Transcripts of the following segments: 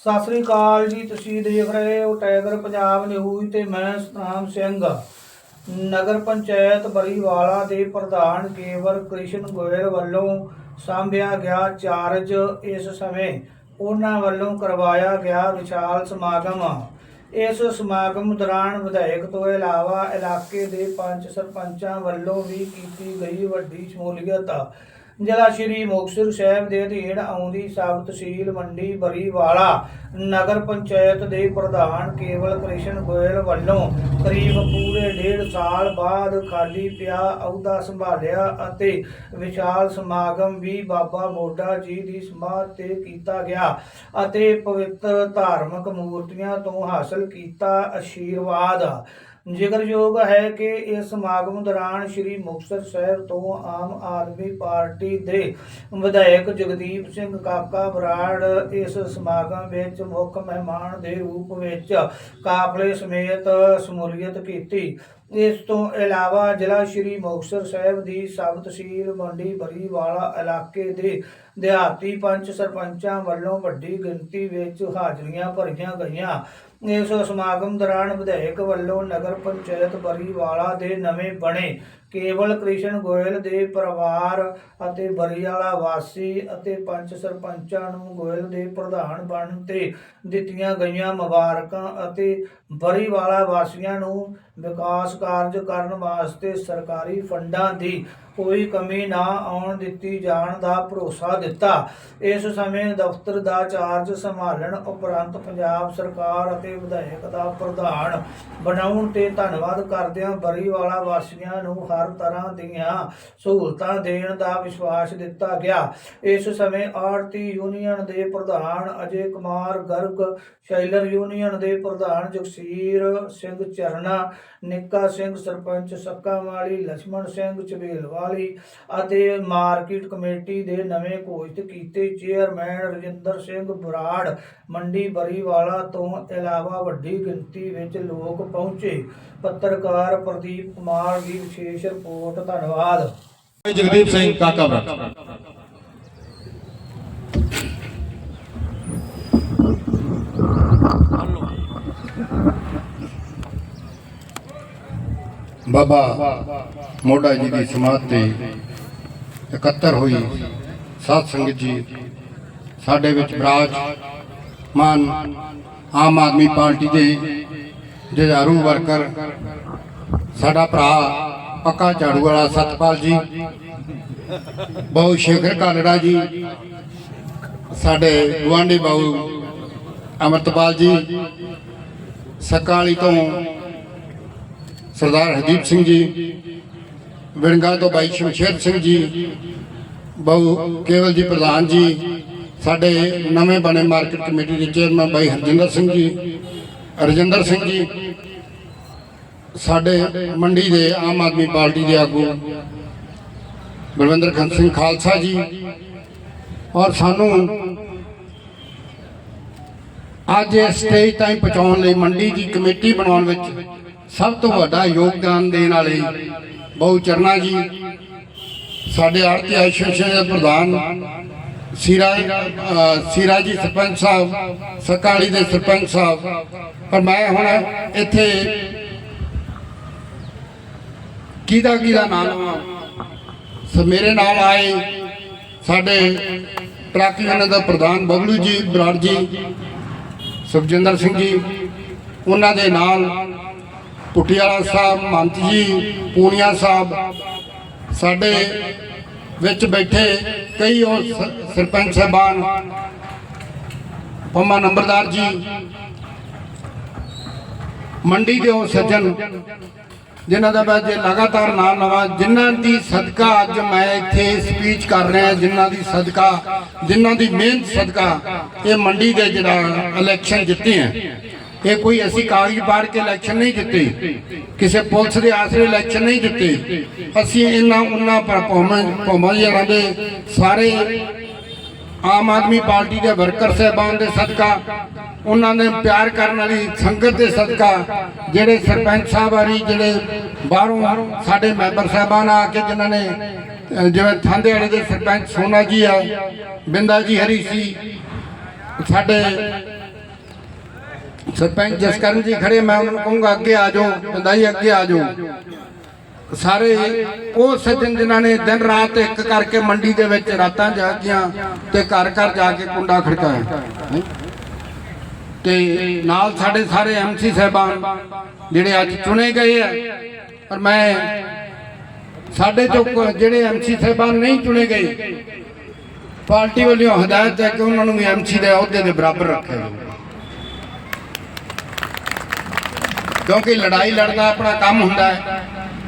ਸਤਿ ਸ੍ਰੀ ਅਕਾਲ ਜੀ, ਤੁਸੀਂ ਦੇਖ ਰਹੇ ਹੋ ਟਾਈਗਰ ਪੰਜਾਬ ਨਿਊਜ਼ ਤੇ ਮੈਂ ਸਤਨਾਮ ਸਿੰਘ। ਨਗਰ ਪੰਚਾਇਤ ਬਰੀਵਾਲਾ ਦੇ ਪ੍ਰਧਾਨ ਕੇਵਰ ਕ੍ਰਿਸ਼ਨ ਗੋਇਲ ਵੱਲੋਂ ਸਾਂਭਿਆ ਗਿਆ ਚਾਰਜ ਇਸ ਸਮੇਂ ਉਹਨਾਂ ਵੱਲੋਂ ਕਰਵਾਇਆ ਗਿਆ ਵਿਸ਼ਾਲ ਸਮਾਗਮ। ਇਸ ਸਮਾਗਮ ਦੌਰਾਨ ਵਿਧਾਇਕ ਤੋਂ ਇਲਾਵਾ ਇਲਾਕੇ ਦੇ ਪੰਚ ਸਰਪੰਚਾਂ ਵੱਲੋਂ ਵੀ ਕੀਤੀ ਗਈ ਵੱਡੀ ਸ਼ਮੂਲੀਅਤ। ਜ਼ਿਲ੍ਹਾ ਸ਼੍ਰੀ ਮੁਕਤਸਰ ਸਾਹਿਬ ਦੇ ਅਧੀਨ ਆਉਂਦੀ ਸਬ ਤਹਿਸੀਲ ਮੰਡੀ ਬਰੀਵਾਲਾ, ਨਗਰ ਪੰਚਾਇਤ ਦੇ ਪ੍ਰਧਾਨ ਕੇਵਲ ਕ੍ਰਿਸ਼ਨ ਗੋਇਲ ਵੱਲੋਂ ਕਰੀਬ ਪੂਰੇ ਡੇਢ ਸਾਲ ਬਾਅਦ ਖਾਲੀ ਪਿਆ ਅਹੁਦਾ ਸੰਭਾਲਿਆ ਅਤੇ ਵਿਸ਼ਾਲ ਸਮਾਗਮ ਵੀ ਬਾਬਾ ਮੋਢਾ ਜੀ ਦੀ ਸਮਾਧ ਤੇ ਕੀਤਾ ਗਿਆ ਅਤੇ ਪਵਿੱਤਰ ਧਾਰਮਿਕ ਮੂਰਤੀਆਂ ਤੋਂ ਹਾਸਲ ਕੀਤਾ ਆਸ਼ੀਰਵਾਦ ਜ਼ਿਕਰਯੋਗ ਹੈ ਕਿ ਇਸ ਸਮਾਗਮ ਦੌਰਾਨ ਸ੍ਰੀ ਮੁਕਤਸਰ ਸਾਹਿਬ ਤੋਂ ਆਮ ਆਦਮੀ ਪਾਰਟੀ ਦੇ ਵਿਧਾਇਕ ਜਗਦੀਪ ਸਿੰਘ ਕਾਕਾ ਬਰਾੜ ਇਸ ਸਮਾਗਮ ਵਿੱਚ ਮੁੱਖ ਮਹਿਮਾਨ ਦੇ ਰੂਪ ਵਿੱਚ ਕਾਫਲੇ ਸਮੇਤ ਸ਼ਮੂਲੀਅਤ ਕੀਤੀ। ਇਸ ਤੋਂ ਇਲਾਵਾ ਜ਼ਿਲ੍ਹਾ ਸ਼੍ਰੀ ਮੁਕਤਸਰ ਸਾਹਿਬ ਦੀ ਸਬ ਤਹਿਸੀਲ ਮੰਡੀ ਬਰੀਵਾਲਾ ਇਲਾਕੇ ਦੇ ਦਿਹਾਤੀ ਪੰਚ ਸਰਪੰਚਾਂ ਵੱਲੋਂ ਵੱਡੀ ਗਿਣਤੀ ਵਿੱਚ ਹਾਜ਼ਰੀਆਂ ਭਰੀਆਂ ਗਈਆਂ। ਇਸ ਸਮਾਗਮ ਦੌਰਾਨ ਵਿਧਾਇਕ ਵੱਲੋਂ ਨਗਰ ਪੰਚਾਇਤ ਬਰੀਵਾਲਾ ਦੇ ਨਵੇਂ ਬਣੇ ਕੇਵਲ ਕ੍ਰਿਸ਼ਨ ਗੋਇਲ ਦੇ ਪਰਿਵਾਰ ਅਤੇ ਬਰੀਵਾਲਾ ਵਾਸੀ ਅਤੇ ਪੰਚ ਸਰਪੰਚਾਂ ਨੂੰ ਗੋਇਲ ਦੇ ਪ੍ਰਧਾਨ ਬਣਨ ਤੇ ਦਿੱਤੀਆਂ ਗਈਆਂ ਮੁਬਾਰਕਾਂ ਅਤੇ ਬਰੀਵਾਲਾ ਵਾਸੀਆਂ ਨੂੰ ਵਿਕਾਸ ਕਾਰਜ ਕਰਨ ਵਾਸਤੇ ਸਰਕਾਰੀ ਫੰਡਾਂ ਦੀ ਕੋਈ ਕਮੀ ਨਾ ਆਉਣ ਦਿੱਤੀ ਜਾਣ ਦਾ ਭਰੋਸਾ ਦਿੱਤਾ। ਇਸ ਸਮੇਂ ਦਫ਼ਤਰ ਦਾ ਚਾਰਜ ਸੰਭਾਲਣ ਉਪਰੰਤ ਪੰਜਾਬ ਸਰਕਾਰ ਅਤੇ ਤੇ ਵਿਧਾਇਕ ਦਾ ਪ੍ਰਧਾਨ ਬਣਾਉਣ ਤੇ ਧੰਨਵਾਦ ਕਰਦਿਆਂ ਬਰੀਵਾਲਾ ਵਾਸੀਆਂ ਨੂੰ ਹਰ ਤਰ੍ਹਾਂ ਦੀਆਂ ਸਹੂਲਤਾਂ ਦੇਣ ਦਾ ਵਿਸ਼ਵਾਸ ਦਿੱਤਾ ਗਿਆ। ਇਸ ਸਮੇਂ ਆਰਤੀ ਯੂਨੀਅਨ ਦੇ ਪ੍ਰਧਾਨ ਅਜੇ ਕੁਮਾਰ ਗਰਗ, ਸ਼ੈਲਰ ਯੂਨੀਅਨ ਦੇ ਪ੍ਰਧਾਨ ਜਗਸੀਰ ਸਿੰਘ ਚਰਨਾ ਨਿੱਕਾ ਸਿੰਘ ਸਰਪੰਚ ਸੱਕਾ ਵਾਲੀ ਲక్ష్మణ ਸਿੰਘ ਚਵੇਲ ਵਾਲੀ ਅਤੇ ਮਾਰਕੀਟ ਕਮੇਟੀ ਦੇ ਨਵੇਂ ਘੋਸ਼ਿਤ ਕੀਤੇ ਚੇਅਰਮੈਨ ਰਜਿੰਦਰ ਸਿੰਘ ਬਰਾੜ ਮੰਡੀ ਬਰੀਵਾਲਾ ਤੋਂ ਇਲਾਵਾ ਵੱਡੀ ਗਿਣਤੀ ਵਿੱਚ ਲੋਕ ਪਹੁੰਚੇ। ਪੱਤਰਕਾਰ ਪ੍ਰਦੀਪ ਕੁਮਾਰ ਦੀ ਵਿਸ਼ੇਸ਼ ਰਿਪੋਰਟ ਧੰਨਵਾਦ। ਜਗਦੀਪ ਸਿੰਘ ਕਾਕਾ ਬਰਾ ਬਾਬਾ ਮੋਢਾ ਜੀ ਦੀ ਸਮਾਧ ਤੇ ਇਕੱਤਰ ਹੋਈ ਸਾਧ ਸੰਗਤ ਜੀ ਸਾਡੇ ਵਿੱਚ ਬਰਾਜ ਮਾਨ ਆਮ ਆਦਮੀ ਪਾਰਟੀ ਦੇ ਜੁਝਾਰੂ ਵਰਕਰ, ਸਾਡਾ ਭਰਾ ਪੱਕਾ ਝਾੜੂ ਵਾਲਾ ਸਤਪਾਲ ਜੀ ਬਹੁ ਸ਼ੇਖਰ ਕਾਲੜਾ ਜੀ, ਸਾਡੇ ਗੁਆਂਢੀ ਬਾਊ ਅਮਰਤਪਾਲ ਜੀ, ਸਕਾਲੀ ਤੋਂ ਸਰਦਾਰ ਹਰਦੀਪ ਸਿੰਘ ਜੀ, ਵਿਰੰਗਾ ਤੋਂ ਬਾਈ ਸ਼ਮਸ਼ੇਰ ਸਿੰਘ ਜੀ ਬਹੁ ਕੇਵਲ ਜੀ ਪ੍ਰਧਾਨ ਜੀ ਸਾਡੇ ਨਵੇਂ ਬਣੇ ਮਾਰਕੀਟ ਕਮੇਟੀ ਦੇ ਚੇਅਰਮੈਨ ਬਾਈ ਹਰਜਿੰਦਰ ਸਿੰਘ ਜੀ ਰਜਿੰਦਰ ਸਿੰਘ ਜੀ, ਸਾਡੇ ਮੰਡੀ ਦੇ ਆਮ ਆਦਮੀ ਪਾਰਟੀ ਦੇ ਆਗੂ ਬਲਵਿੰਦਰ ਖੰਡ ਸਿੰਘ ਖਾਲਸਾ ਜੀ, ਔਰ ਸਾਨੂੰ ਅੱਜ ਇਸ ਸਟੇਜ ਤਾਈਂ ਪਹੁੰਚਾਉਣ ਲਈ ਮੰਡੀ ਦੀ ਕਮੇਟੀ ਬਣਾਉਣ ਵਿੱਚ ਸਭ ਤੋਂ ਵੱਡਾ ਯੋਗਦਾਨ ਦੇਣ ਵਾਲੇ ਬਹੁ ਚਰਨਾ ਜੀ, ਸਾਡੇ ਆਰਤੀ ਐਸੋਸੀਏਸ਼ਨ ਦੇ ਪ੍ਰਧਾਨ ਸੀਰਾ ਅ, ਸੀਰਾ ਜੀ ਸਰਪੰਚ ਸਾਹਿਬ ਸਰਕਾਰੀ ਦੇ ਸਰਪੰਚ ਸਾਹਿਬ। ਪਰ ਮੈਂ ਹੁਣ ਇੱਥੇ ਕਿਹਦਾ ਕਿਹਦਾ ਨਾਮ ਲਵਾਂ? ਸੋ ਮੇਰੇ ਨਾਲ ਆਏ ਸਾਡੇ ਟਰੱਕ ਯੂਨੀਅਨ ਦਾ ਪ੍ਰਧਾਨ ਬਬਲੂ ਜੀ ਬਰਾੜ ਜੀ ਸੁਖਜਿੰਦਰ ਸਿੰਘ ਜੀ ਉਹਨਾਂ ਦੇ ਨਾਲ ਪੁੱਟੀਆਲਾ ਸਾਹਿਬ ਮੰਤ ਜੀ ਪੂਨੀਆ ਸਾਹਿਬ ਸਾਡੇ ਵਿੱਚ ਬੈਠੇ ਕਈ ਉਹ ਸਰਪੰਚ ਸਾਹਿਬਾਨ, ਪੰਮਾ ਨੰਬਰਦਾਰ ਜੀ, ਮੰਡੀ ਦੇ ਉਹ ਸੱਜਣ, ਜਿਨ੍ਹਾਂ ਦਾ ਮੈਂ ਜੇ ਲਗਾਤਾਰ ਨਾਮ ਲਵਾਂ, ਜਿਨ੍ਹਾਂ ਦੀ ਸਦਕਾ ਅੱਜ ਮੈਂ ਇੱਥੇ ਸਪੀਚ ਕਰ ਰਿਹਾ, ਜਿਨ੍ਹਾਂ ਦੀ ਸਦਕਾ, ਜਿਨ੍ਹਾਂ ਦੀ ਮਿਹਨਤ ਸਦਕਾ, ਇਹ ਮੰਡੀ ਦੇ ਜਿਹੜਾ ਇਲੈਕਸ਼ਨ ਜਿੱਤੇ ਹੈ। ਇਹ ਕੋਈ ਅਸੀਂ ਕਾਗਜ਼ ਪਾੜ ਕੇ ਇਲੈਕਸ਼ਨ ਨਹੀਂ ਜਿੱਤੇ ਕਿਸੇ ਪੁਲਿਸ ਦੇ ਆਸਰੇ ਇਲੈਕਸ਼ਨ ਨਹੀਂ ਜਿੱਤੇ ਅਸੀਂ ਇਹਨਾਂ ਉਹਨਾਂ ਪਰ ਭੌਮਾਂ ਦੇ ਸਾਰੇ ਆਮ ਆਦਮੀ ਪਾਰਟੀ ਦੇ ਵਰਕਰ ਸਹਿਬਾਨ ਦੇ ਸਦਕਾ ਉਹਨਾਂ ਨੇ ਪਿਆਰ ਕਰਨ ਵਾਲੀ ਸੰਗਤ ਦੇ ਸਦਕਾ, ਜਿਹੜੇ ਸਰਪੰਚ ਸਾਹਿਬ ਆਰੀ, ਜਿਹੜੇ ਬਾਹਰੋਂ ਸਾਡੇ ਮੈਂਬਰ ਸਾਹਿਬਾਨ ਆ ਕੇ ਜਿਨ੍ਹਾਂ ਨੇ ਜਿਵੇਂ ਥਾਂਦੇ ਵਾਲੇ ਦੇ ਸਰਪੰਚ ਸੋਨਾ ਜੀ ਆ, ਬਿੰਦਾ ਜੀ ਹਰੀ ਸੀ, ਸਾਡੇ ਸਰਪੰਚ ਜਸਕਰਨ ਜੀ ਖੜੇ, ਮੈਂ ਉਹਨਾਂ ਨੂੰ ਕਹੂੰਗਾ, ਅੱਗੇ ਆ ਜਾਓ ਕਹਿੰਦਾ ਅੱਗੇ ਆ ਜਾਓ। ਸਾਰੇ ਉਹ ਸੱਜਣ ਜਿਨ੍ਹਾਂ ਨੇ ਦਿਨ ਰਾਤ ਇੱਕ ਕਰਕੇ ਮੰਡੀ ਦੇ ਵਿੱਚ ਰਾਤਾਂ ਜਾਗੀਆਂ ਤੇ ਘਰ ਘਰ ਜਾ ਕੇ ਕੁੰਡਾ ਖੜਕਾਇਆ। ਤੇ ਨਾਲ ਸਾਡੇ ਸਾਰੇ ਐਮਸੀ ਸਾਹਿਬਾਨ ਜਿਹੜੇ ਅੱਜ ਚੁਣੇ ਗਏ ਆ, ਪਰ ਮੈਂ ਸਾਡੇ ਚੋਂ ਕੁ- ਜਿਹੜੇ ਐਮਸੀ ਸਾਹਿਬਾਨ ਨਹੀਂ ਚੁਣੇ ਗਏ, ਪਾਰਟੀ ਵੱਲੋਂ ਹਦਾਇਤ ਹੈ ਕਿ ਉਹਨਾਂ ਨੂੰ ਵੀ ਐਮਸੀ ਦੇ ਅਹੁਦੇ ਦੇ ਬਰਾਬਰ ਰੱਖਿਆ ਜਾਵੇ। ਕਿਉਂਕਿ ਲੜਾਈ ਲੜਨਾ ਆਪਣਾ ਕੰਮ ਹੁੰਦਾ ਹੈ।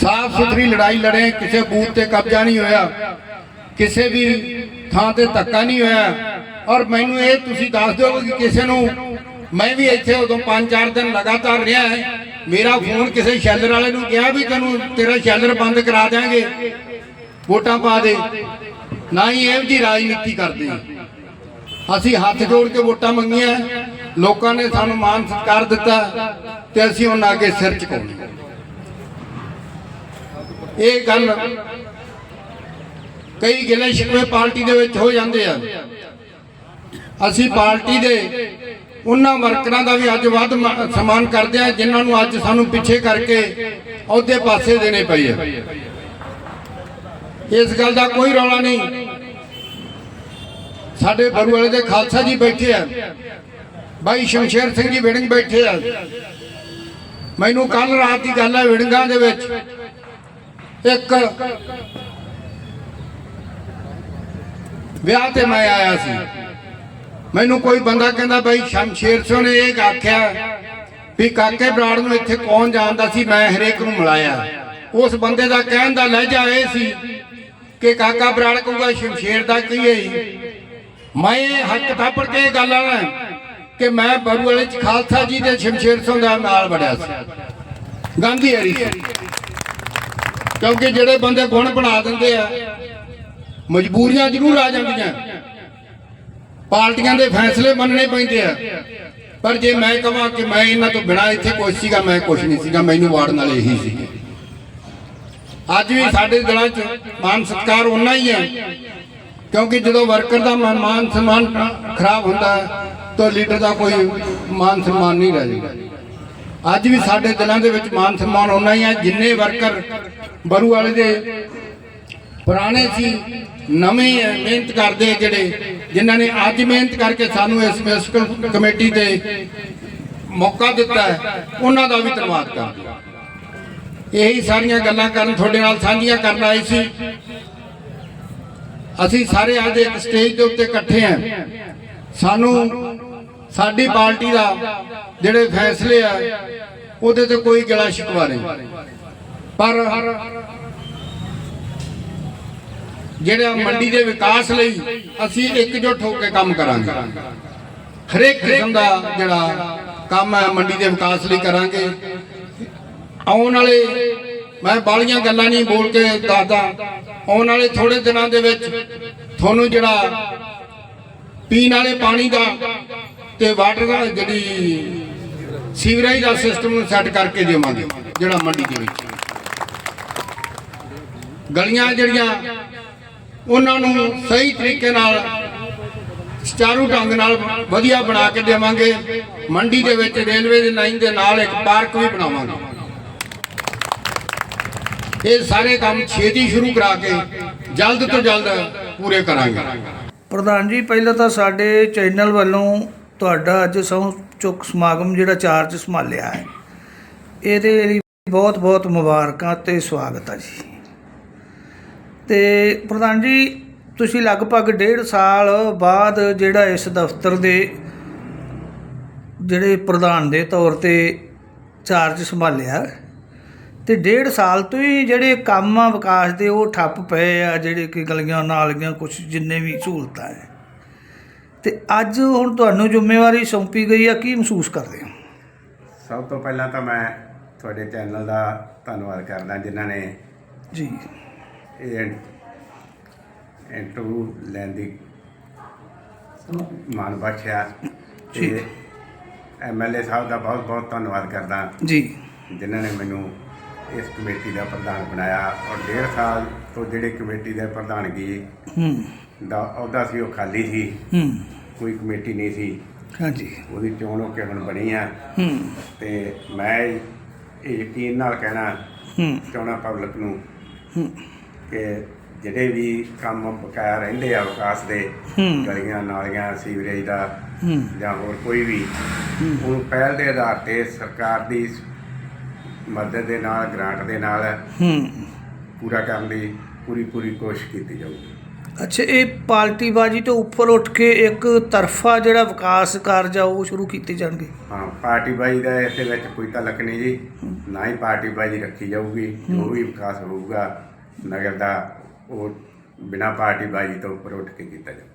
ਸਾਫ਼ ਸੁਥਰੀ ਲੜਾਈ ਲੜੇ, ਕਿਸੇ ਬੂਥ ਤੇ ਕਬਜ਼ਾ ਨਹੀਂ ਹੋਇਆ, ਕਿਸੇ ਵੀ ਥਾਂ ਤੇ ਧੱਕਾ ਨਹੀਂ ਹੋਇਆ। ਔਰ ਮੈਨੂੰ ਇਹ ਤੁਸੀਂ ਦੱਸ ਦਿਓ ਕਿ ਕਿਸੇ ਨੂੰ, ਮੈਂ ਵੀ ਇੱਥੇ ਉਦੋਂ 5-4 ਦਿਨ ਲਗਾਤਾਰ ਰਿਹਾ ਹੈ। ਮੇਰਾ ਫੋਨ ਕਿਸੇ ਸ਼ੈਲਰ ਵਾਲੇ ਨੂੰ ਕਿਹਾ ਵੀ ਤੈਨੂੰ ਤੇਰਾ ਸ਼ੈਲਰ ਬੰਦ ਕਰਾ ਦਿਆਂਗੇ, ਵੋਟਾਂ ਪਾ ਦੇ। ਨਾ ਹੀ ਇਹੋ ਜੀ ਰਾਜਨੀਤੀ ਕਰਦੇ। ਅਸੀਂ ਹੱਥ ਜੋੜ ਕੇ ਵੋਟਾਂ ਮੰਗੀਆਂ। ਲੋਕਾਂ ਨੇ ਸਾਨੂੰ ਮਾਨ ਸਤਿਕਾਰ ਦਿੱਤਾ ਤੇ ਅਸੀਂ ਉਹਨਾਂ ਅੱਗੇ ਸਿਰ ਝੁਕਾਉਣੇ। ਇਹ ਗੱਲ ਕਈ ਗਿਲੇ ਸ਼ਿਕਵੇ ਪਾਰਟੀ ਦੇ ਵਿੱਚ ਹੋ ਜਾਂਦੇ ਆ। ਅਸੀਂ ਪਾਰਟੀ ਦੇ ਉਹਨਾਂ ਵਰਕਰਾਂ ਦਾ ਵੀ ਅੱਜ ਵੱਧ ਮ- ਸਨਮਾਨ ਕਰਦੇ ਆ, ਜਿਨ੍ਹਾਂ ਨੂੰ ਅੱਜ ਸਾਨੂੰ ਪਿੱਛੇ ਕਰਕੇ ਅਹੁਦੇ ਪਾਸੇ ਦੇਣੇ ਪਏ ਆ। ਇਸ ਗੱਲ ਦਾ ਕੋਈ ਰੌਲਾ ਨਹੀਂ। ਸਾਡੇ ਬਰੂ ਦੇ ਖਾਲਸਾ ਜੀ ਬੈਠੇ ਆ। ਬਾਈ ਸ਼ਮਸ਼ੇਰ ਸਿੰਘ ਜੀ ਵਿੜਿੰਗ ਬੈਠੇ ਆ। ਮੈਨੂੰ ਕੱਲ ਰਾਤ ਦੀ ਗੱਲ ਹੈ ਵਿੜਿੰਗਾਂ ਦੇ ਵਿੱਚ। ਇੱਕ ਵਿਆਹ ਤੇ ਮੈਂ ਆਇਆ ਸੀ। ਮੈਨੂੰ ਕੋਈ ਬੰਦਾ ਕਹਿੰਦਾ, ਬਾਈ ਸ਼ਮਸ਼ੇਰ ਸਿੰਘ ਨੇ ਇਹ ਆਖਿਆ ਵੀ ਕਾਕੇ ਬਰਾੜ ਨੂੰ ਇੱਥੇ ਕੌਣ ਜਾਣਦਾ ਸੀ? ਮੈਂ ਹਰੇਕ ਨੂੰ ਮਿਲਾਇਆ। ਉਸ ਬੰਦੇ ਦਾ ਕਹਿਣ ਦਾ ਲਹਿਜਾ ਇਹ ਸੀ ਕਿ ਕਾਕਾ ਬਰਾੜ ਕਹੂਗਾ, ਸ਼ਮਸ਼ੇਰ ਦਾ ਕੀ ਹੈ ਜੀ? ਮੈਂ ਹੱਕ ਥਾਪੜ ਕੇ ਗੱਲ ਆਣਾ ਕਿ ਮੈਂ ਬਰੂ ਵਾਲੇ ਚ ਖਾਲਸਾ ਜੀ ਦੇ ਸ਼ਮਸ਼ੇਰ ਸਿੰਘ ਦਾ ਨਾਲ ਵੜਿਆ ਸੀ। ਗਾਂਧੀ ਹਰੀ ਸੀ। ਕਿਉਂਕਿ ਜਿਹੜੇ ਬੰਦੇ ਗੁਣ ਬਣਾ ਦਿੰਦੇ ਆ ਮਜਬੂਰੀਆਂ ਜ਼ਰੂਰ ਆ ਜਾਂਦੀਆਂ। ਪਾਰਟੀਆਂ ਦੇ ਫੈਸਲੇ ਮੰਨਣੇ ਪੈਂਦੇ ਆ। ਪਰ ਜੇ ਮੈਂ ਕਹਾਂ ਕਿ ਮੈਂ ਇਹਨਾਂ ਤੋਂ ਬਿਨਾਂ ਇੱਥੇ ਕੁਛ ਸੀਗਾ ਮੈਂ ਕੁਛ ਨਹੀਂ ਸੀਗਾ ਮੈਨੂੰ ਵਾੜਨ ਨਾਲ ਇਹੀ ਸੀ। ਅੱਜ ਵੀ ਸਾਡੇ ਦਿਲਾਂ 'ਚ ਮਾਨ ਸਤਿਕਾਰ ਉਨਾ ਹੀ ਹੈ ਕਿਉਂਕਿ ਜਦੋਂ ਵਰਕਰ ਦਾ ਮਾਨ ਸਨਮਾਨ ਖਰਾਬ ਹੁੰਦਾ ਹੈ, ਤੋਂ ਲੀਡਰ ਦਾ ਕੋਈ ਮਾਨ ਸਨਮਾਨ ਨਹੀਂ ਰਹਿ ਜਾਂਦਾ। ਅੱਜ ਵੀ ਸਾਡੇ ਦਿਲਾਂ ਦੇ ਵਿੱਚ ਮਾਨ ਸਨਮਾਨ ਉਨਾ ਹੀ ਹੈ ਜਿੰਨੇ ਵਰਕਰ ਬਰੂ ਵਾਲੇ ਦੇ ਪੁਰਾਣੇ ਸੀ, ਨਵੇਂ ਹੈ ਮਿਹਨਤ ਕਰਦੇ ਜਿਹੜੇ, ਜਿਨ੍ਹਾਂ ਨੇ ਅੱਜ ਮਿਹਨਤ ਕਰਕੇ ਸਾਨੂੰ ਇਸ ਮਿਊਨਿਸਪਲ ਕਮੇਟੀ ਤੇ ਮੌਕਾ ਦਿੱਤਾ ਹੈ, ਉਹਨਾਂ ਦਾ ਵੀ ਧੰਨਵਾਦ ਕਰਦੇ ਇਹੀ ਸਾਰੀਆਂ ਗੱਲਾਂ ਕਰਨ, ਤੁਹਾਡੇ ਨਾਲ ਸਾਂਝੀਆਂ ਕਰਨ ਆਏ ਸੀ। ਅਸੀਂ ਸਾਰੇ ਅੱਜ ਇੱਕ ਸਟੇਜ ਦੇ ਉੱਤੇ ਇਕੱਠੇ ਹਾਂ। ਸਾਨੂੰ ਸਾਡੀ ਪਾਰਟੀ ਦਾ ਜਿਹੜੇ ਫੈਸਲੇ ਆ, ਉਹਦੇ ਤੇ ਕੋਈ ਗਿਲਾ ਸ਼ਿਕਵਾ ਨਹੀਂ। ਪਰ ਜਿਹੜਾ ਮੰਡੀ ਦੇ ਵਿਕਾਸ ਲਈ ਅਸੀਂ ਇਕਜੁੱਟ ਹੋ ਕੇ ਕੰਮ ਕਰਾਂਗੇ। ਹਰੇਕ ਕਿਸਮ ਦਾ ਜਿਹੜਾ ਕੰਮ ਹੈ ਮੰਡੀ ਦੇ ਵਿਕਾਸ ਲਈ ਕਰਾਂਗੇ। ਆਉਣ ਵਾਲੇ, ਮੈਂ ਬਾਲੀਆਂ ਗੱਲਾਂ ਨਹੀਂ ਬੋਲ ਕੇ ਦੱਸਦਾ। ਆਉਣ ਵਾਲੇ ਥੋੜੇ ਦਿਨਾਂ ਦੇ ਵਿੱਚ ਤੁਹਾਨੂੰ ਜਿਹੜਾ ਪੀਣ ਵਾਲੇ ਪਾਣੀ ਦਾ ਤੇ ਵਾਟਰ ਦਾ ਜਿਹੜੀ ਸੀਵਰੇਜ ਦਾ ਸਿਸਟਮ ਨੂੰ ਸੈੱਟ ਕਰਕੇ ਦੇਵਾਂਗੇ, ਜਿਹੜਾ ਮੰਡੀ ਦੇ ਵਿੱਚ। ਗਲੀਆਂ ਜਿਹੜੀਆਂ, ਉਹਨਾਂ ਨੂੰ ਸਹੀ ਤਰੀਕੇ ਨਾਲ, ਸੁਚਾਰੂ ਢੰਗ ਨਾਲ ਵਧੀਆ ਬਣਾ ਕੇ ਦੇਵਾਂਗੇ। ਮੰਡੀ ਦੇ ਵਿੱਚ ਰੇਲਵੇ ਦੀ ਲਾਈਨ ਦੇ ਨਾਲ ਇੱਕ ਪਾਰਕ ਵੀ ਬਣਾਵਾਂਗੇ। ਇਹ ਸਾਰੇ ਕੰਮ ਛੇਤੀ ਸ਼ੁਰੂ ਕਰਾ ਕੇ ਜਲਦ ਤੋਂ ਜਲਦ ਪੂਰੇ ਕਰਾਂਗੇ। ਪ੍ਰਧਾਨ ਜੀ, ਪਹਿਲਾਂ ਤਾਂ ਸਾਡੇ ਚੈਨਲ ਵੱਲੋਂ ਤੁਹਾਡਾ ਅੱਜ ਸਹੁੰ ਚੁੱਕ ਸਮਾਗਮ ਜਿਹੜਾ ਚਾਰਜ ਸੰਭਾਲਿਆ ਹੈ। ਇਹਦੇ ਲਈ ਬਹੁਤ ਬਹੁਤ ਮੁਬਾਰਕਾਂ ਤੇ ਸਵਾਗਤ ਹੈ ਜੀ। ਤੇ ਪ੍ਰਧਾਨ ਜੀ, ਤੁਸੀਂ ਲਗਭਗ ਡੇਢ ਸਾਲ ਬਾਅਦ ਜਿਹੜਾ ਇਸ ਦਫ਼ਤਰ ਦੇ ਜਿਹੜੇ ਪ੍ਰਧਾਨ ਦੇ ਤੌਰ ਤੇ ਚਾਰਜ ਸੰਭਾਲਿਆ, ਤੇ ਡੇਢ ਸਾਲ ਤੋਂ ਹੀ ਜਿਹੜੇ ਕੰਮ ਆ ਵਿਕਾਸ ਦੇ ਉਹ ਠੱਪ ਪਏ ਆ, ਜਿਹੜੇ ਕਿ ਗਲੀਆਂ ਨਾਲੀਆਂ ਕੁਝ ਜਿੰਨੇ ਵੀ ਸਹੂਲਤਾਂ ਹੈ। ਤੇ ਅੱਜ ਹੁਣ ਤੁਹਾਨੂੰ ਜ਼ਿੰਮੇਵਾਰੀ ਸੌਂਪੀ ਗਈ ਆ ਕੀ ਮਹਿਸੂਸ ਕਰਦੇ ਹੋ? ਸਭ ਤੋਂ ਪਹਿਲਾਂ ਤਾਂ ਮੈਂ ਤੁਹਾਡੇ ਚੈਨਲ ਦਾ ਧੰਨਵਾਦ ਕਰਦਾ ਜਿਨ੍ਹਾਂ ਨੇ ਜੀ। ਇਹ ਇੰਟਰਵਿਊ ਲੈਣ ਦੀ ਮਾਨ ਬਖਸ਼ਿਆ ਜੀ। ਐਮਐਲਏ ਸਾਹਿਬ ਦਾ ਬਹੁਤ ਬਹੁਤ ਧੰਨਵਾਦ ਕਰਦਾ ਜੀ। ਜਿਨ੍ਹਾਂ ਨੇ ਮੈਨੂੰ ਇਸ ਕਮੇਟੀ ਦਾ ਪ੍ਰਧਾਨ ਬਣਾਇਆ ਔਰ ਡੇਢ ਸਾਲ ਤੋਂ ਜਿਹੜੇ ਕਮੇਟੀ ਦੇ ਪ੍ਰਧਾਨਗੀ ਹੂੰ। ਦਾ ਅਹੁਦਾ ਸੀ ਉਹ ਖਾਲੀ ਸੀ। ਹੂੰ। ਕੋਈ ਕਮੇਟੀ ਨਹੀਂ ਸੀ। ਹਾਂਜੀ। ਉਹਦੀ ਚੋਣ ਹੋ ਕੇ ਹੁਣ ਬਣੀ ਆ। ਹੂੰ। ਤੇ ਮੈਂ ਇਹ ਯਕੀਨ ਨਾਲ ਕਹਿਣਾ ਹੂੰ। ਚਾਹੁੰਦਾ ਪਬਲਿਕ ਨੂੰ ਹੂੰ। ਕਿ ਜਿਹੜੇ ਵੀ ਕੰਮ ਬਕਾਇਆ ਰਹਿੰਦੇ ਆ ਵਿਕਾਸ ਦੇ। ਗਲੀਆਂ ਨਾਲੀਆਂ ਸੀਵਰੇਜ ਦਾ ਜਾਂ ਹੋਰ ਕੋਈ ਵੀ ਉਹਨੂੰ ਪਹਿਲ ਦੇ ਆਧਾਰ ਤੇ ਸਰਕਾਰ ਦੀ ਮਦਦ ਦੇ ਨਾਲ ਗ੍ਰਾਂਟ ਦੇ ਨਾਲ ਹੂੰ। ਪੂਰਾ ਕਰਨ ਦੀ ਪੂਰੀ ਪੂਰੀ ਕੋਸ਼ਿਸ਼ ਕੀਤੀ ਜਾਊਗੀ। ਅੱਛਾ ਇਹ ਪਾਰਟੀਬਾਜ਼ੀ ਤੋਂ ਉੱਪਰ ਉੱਠ ਕੇ ਇੱਕ ਤਰਫਾ ਜਿਹੜਾ ਵਿਕਾਸ ਕਾਰਜ ਆ ਉਹ ਸ਼ੁਰੂ ਕੀਤੇ ਜਾਣਗੇ? ਹਾਂ ਪਾਰਟੀ ਬਾਜੀ ਦਾ ਇਸ ਦੇ ਵਿੱਚ ਕੋਈ ਤਾਲਕ ਨਹੀਂ ਜੀ। ਨਾ ਹੀ ਪਾਰਟੀ ਬਾਜੀ ਰੱਖੀ ਜਾਊਗੀ ਜੋ ਵੀ ਵਿਕਾਸ ਹੋਊਗਾ ਨਗਰ ਦਾ ਉਹ ਬਿਨਾਂ ਪਾਰਟੀ ਬਾਜੀ ਤੋਂ ਉੱਪਰ ਉੱਠ ਕੇ ਕੀਤਾ ਜਾਊਗਾ।